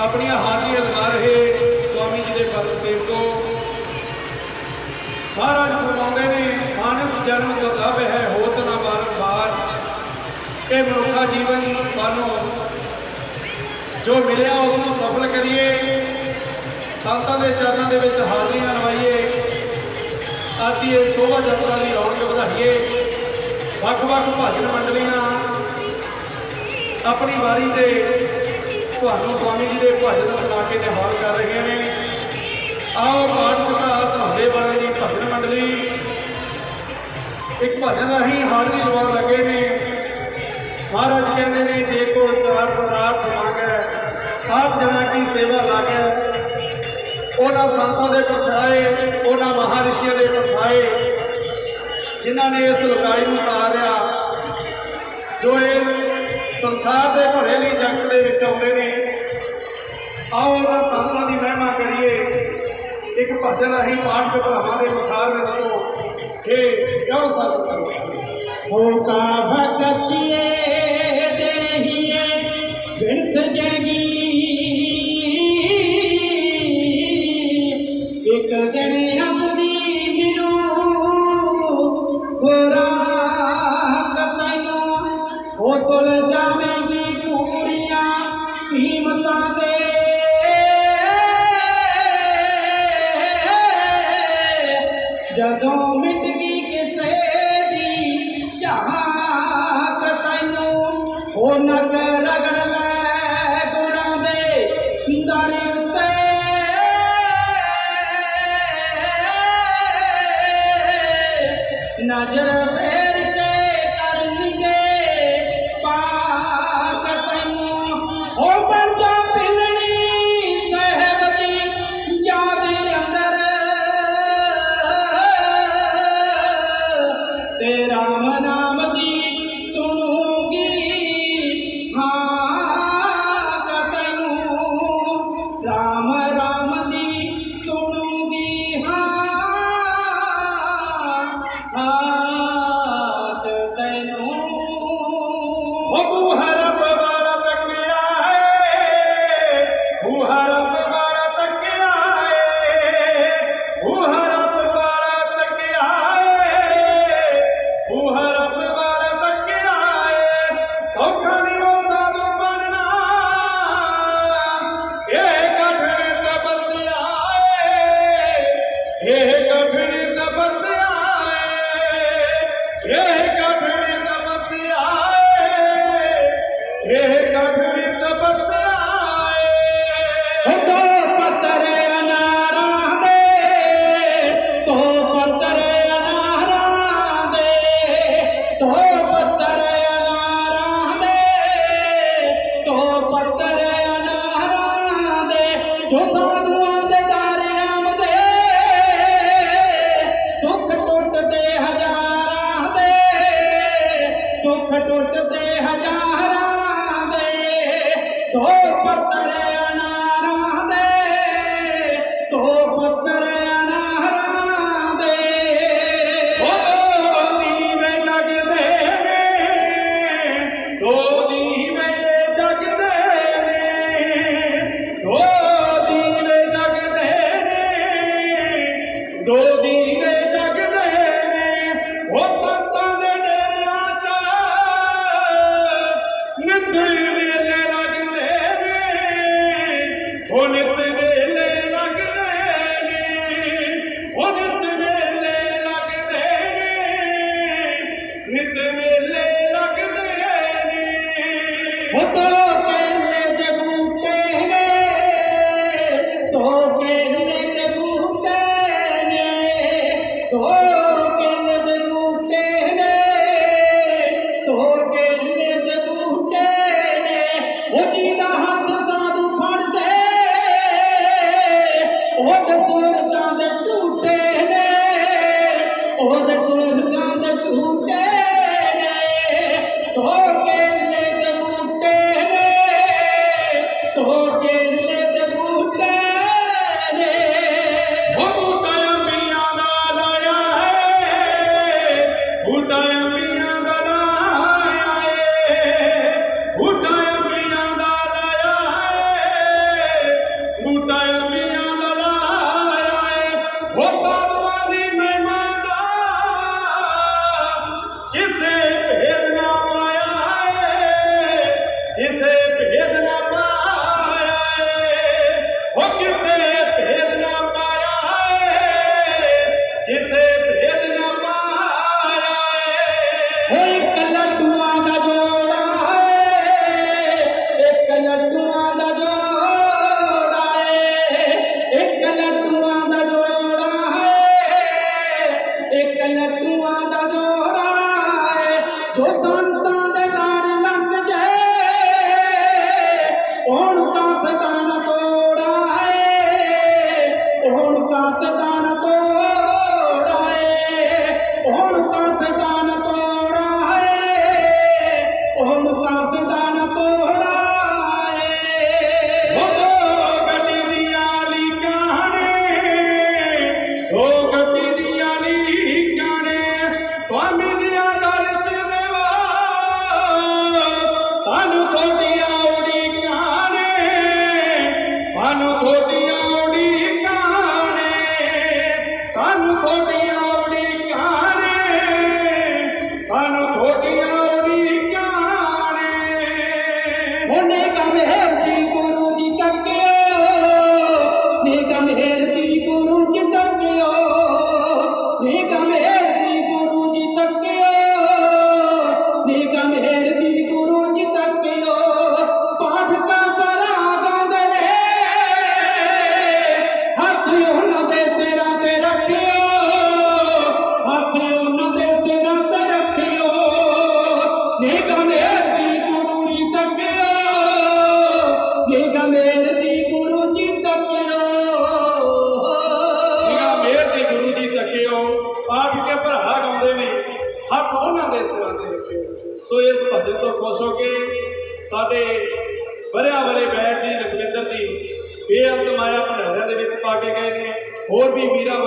ਆਪਣੀਆਂ ਹਾਜ਼ਰੀਆਂ ਲਗਾ ਰਹੇ ਸਵਾਮੀ ਜੀ ਦੇ ਪਦ ਸੇਵਕੋ ਮਹਾਰਾਜ ਫਰਮਾਉਂਦੇ ਨੇ, ਮਾਨਸ ਜਨਮ ਦਾ ਤਬ ਹੈ, ਹੋਤ ਨਾ ਬਾਰੰਬਾਰ ਇਹ ਮਨੁੱਖਾ ਜੀਵਨ ਸਾਨੂੰ ਜੋ ਮਿਲਿਆ ਉਸ ਨੂੰ ਸਫਲ ਕਰੀਏ, ਸੰਤਾਂ ਦੇ ਚਰਨਾਂ ਦੇ ਵਿੱਚ ਹਾਜ਼ਰੀਆਂ ਲਵਾਈਏ ਆਦੀ ਇਹ ਸੋਭਾ ਯਾਤਰਾ ਦੀ ਰੌਣਕ ਵਧਾਈਏ। ਵੱਖ-ਵੱਖ ਭਜਨ ਮੰਡਲੀਆਂ ਆਪਣੀ ਵਾਰੀ ਤੇ ਤੁਹਾਨੂੰ ਸਵਾਮੀ ਜੀ ਦੇ ਭਜਨ ਸੁਣਾ ਕੇ ਨਿਹਾਲ ਕਰ ਰਹੇ ਨੇ। ਆਓ ਪਾਠ ਕਥਾ ਤੁਹਾਡੇ ਵਾਲੇ ਦੀ ਭਜਨ ਮੰਡਲੀ। ਇੱਕ ਭਜਨ ਰਾਹੀਂ ਹਰ ਹਾਜ਼ਰੀ ਲਵਾਉਣ ਲੱਗੇ ਨੇ। ਮਹਾਰਾਜ ਕਹਿੰਦੇ ਨੇ, ਜੇ ਕੋ ਚਾਰ ਪਦਾਰਥ ਮੰਗੈ ਸਾਧ ਜਨਾਂ ਦੀ ਸੇਵਾ ਲਾਗੈ। ਉਹਨਾਂ ਸੰਤਾਂ ਦੇ ਪਰਖਾਏ, ਉਹਨਾਂ ਮਹਾਰਿਸ਼ੀਆਂ ਦੇ ਪਰਖਾਏ, ਜਿਨ੍ਹਾਂ ਨੇ ਇਸ ਲੁਕਾਈ ਨੂੰ ਤਾਰਿਆ ਜੋ ਇਸ ਸੰਸਾਰ ਦੇ ਘੜੇ ਲਈ ਜਗਤ ਦੇ ਵਿੱਚ ਆਉਂਦੇ ਨੇ। ਆਓ ਉਹਨਾਂ ਸੰਤਾਂ ਦੀ ਮਹਿਮਾ ਕਰੀਏ। ਇੱਕ ਭਜਨ ਰਾਹੀਂ ਪਾਠ ਕਥਾਵਾਂ ਦੇ ਮੁਖਾਰ ਵਿੱਚ ਕਿ ਕਿਉਂ ਸਤ ਕਰੋ ਹੋਕਾ ਭਗਚੀਏ ਦੇਹੀਏ ਬਿਨ ਸਜਗੀ ਇੱਕ ਦਿਨ ਅੰਦੀ ਮਿਲੂ, ਹੋਰਾ ਕਤੈਨੂੰ ਹੋ ਤੁਲ ਉਹ ਨਗ ਰਗੜ ਲੈ ਗੁਰਾਂ ਦੇ ਦਰ ਉੱਤੇ। ਨਜ਼ਰ ਫੇਰ ਕੇ ਕਰਨਗੇ, ਪਾਕ ਤੈਨੂੰ ਉਹ ਬਣ ਜਾ बबु हरफ़ वरत हे Yeah, he got. Abdullah ਪਾਠ ਕੇ ਭਰਾ ਗਾਉਂਦੇ ਨੇ, ਹੱਥ ਉਹਨਾਂ ਦੇ ਸਿਰਾਂ ਤੇ ਰੱਖੇ ਸੋ ਇਸ ਭਜਨ ਤੋਂ ਖੁਸ਼ ਹੋ ਕੇ ਸਾਡੇ ਬਰਿਆ ਵਾਲੇ ਬੈਠ ਜੀ ਲਖਵਿੰਦਰ ਜੀ, ਬੇਅੰਤ ਮਾਇਆ ਭੰਡਾਰਿਆਂ ਦੇ ਵਿੱਚ ਪਾ ਕੇ ਗਏ ਨੇ। ਹੋਰ ਵੀ ਵੀਰਾਂ